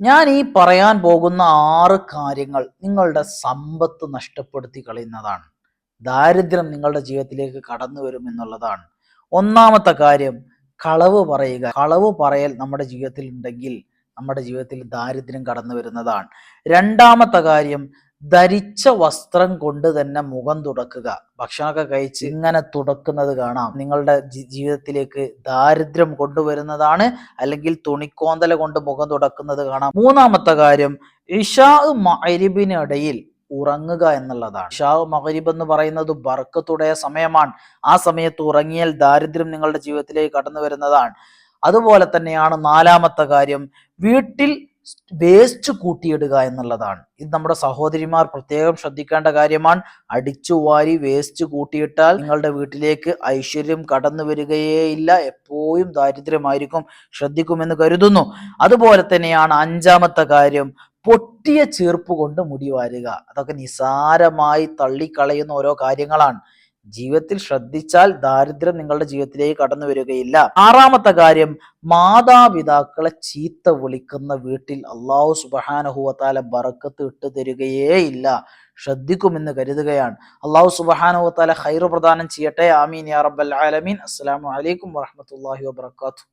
ഞാൻ ഈ പറയാൻ പോകുന്ന ആറ് കാര്യങ്ങൾ നിങ്ങളുടെ സമ്പത്ത് നഷ്ടപ്പെടുത്തി കളയുന്നതാണ്. ദാരിദ്ര്യം നിങ്ങളുടെ ജീവിതത്തിലേക്ക് കടന്നു വരും എന്നുള്ളതാണ്. ഒന്നാമത്തെ കാര്യം കളവ് പറയുക. കളവ് പറയൽ നമ്മുടെ ജീവിതത്തിൽ ഉണ്ടെങ്കിൽ നമ്മുടെ ജീവിതത്തിൽ ദാരിദ്ര്യം കടന്നു വരുന്നതാണ്. രണ്ടാമത്തെ കാര്യം ധരിച്ച വസ്ത്രം കൊണ്ട് തന്നെ മുഖം തുടക്കുക. ഭക്ഷണമൊക്കെ കഴിച്ച് ഇങ്ങനെ തുടക്കുന്നത് കാണാം. നിങ്ങളുടെ ജീവിതത്തിലേക്ക് ദാരിദ്ര്യം കൊണ്ടുവരുന്നതാണ് അല്ലെങ്കിൽ തുണിക്കോന്തല കൊണ്ട് മുഖം തുടക്കുന്നത് കാണാം. മൂന്നാമത്തെ കാര്യം ഇഷാ മരിബിനിടയിൽ ഉറങ്ങുക എന്നുള്ളതാണ്. ഇഷാ മഹരീബ് എന്ന് പറയുന്നത് ബർക്കത്തുടയ സമയമാണ്. ആ സമയത്ത് ഉറങ്ങിയാൽ ദാരിദ്ര്യം നിങ്ങളുടെ ജീവിതത്തിലേക്ക് കടന്നു വരുന്നതാണ് അതുപോലെ തന്നെയാണ് നാലാമത്തെ കാര്യം വീട്ടിൽ വേസ്റ്റ് കൂട്ടിയിടുക എന്നുള്ളതാണ്. ഇത് നമ്മുടെ സഹോദരിമാർ പ്രത്യേകം ശ്രദ്ധിക്കേണ്ട കാര്യമാണ്. അടിച്ചു വാരി വേസ്റ്റ് കൂട്ടിയിട്ടാൽ നിങ്ങളുടെ വീട്ടിലേക്ക് ഐശ്വര്യം കടന്നു വരികയേയില്ല എപ്പോഴും ദാരിദ്ര്യമായിരിക്കും. ശ്രദ്ധിക്കുമെന്ന് കരുതുന്നു. അതുപോലെ തന്നെയാണ് അഞ്ചാമത്തെ കാര്യം. പൊട്ടിയ ചീർപ്പ് കൊണ്ട് മുടി വാരുക. അതൊക്കെ നിസാരമായി തള്ളിക്കളയുന്ന ഓരോ കാര്യങ്ങളാണ്. ജീവിതത്തിൽ ശ്രദ്ധിച്ചാൽ ദാരിദ്ര്യം നിങ്ങളുടെ ജീവിതത്തിലേക്ക് കടന്നു വരികയില്ല. ആറാമത്തെ കാര്യം മാതാപിതാക്കളെ ചീത്ത വിളിക്കുന്ന വീട്ടിൽ അള്ളാഹു സുബഹാനഹുവത്താല ബറക്കത്ത് ഇട്ട് തരികയേ ഇല്ല ശ്രദ്ധിക്കുമെന്ന് കരുതുകയാണ്. അള്ളാഹു സുബഹാനഹുവത്താല ഹൈർ പ്രദാനം ചെയ്യട്ടെ. ആമീൻ യാ റബ്ബൽ ആലമീൻ. അസ്സലാമു അലൈക്കും വറഹ്മത്തുള്ളാഹി വബറകാതുഹു.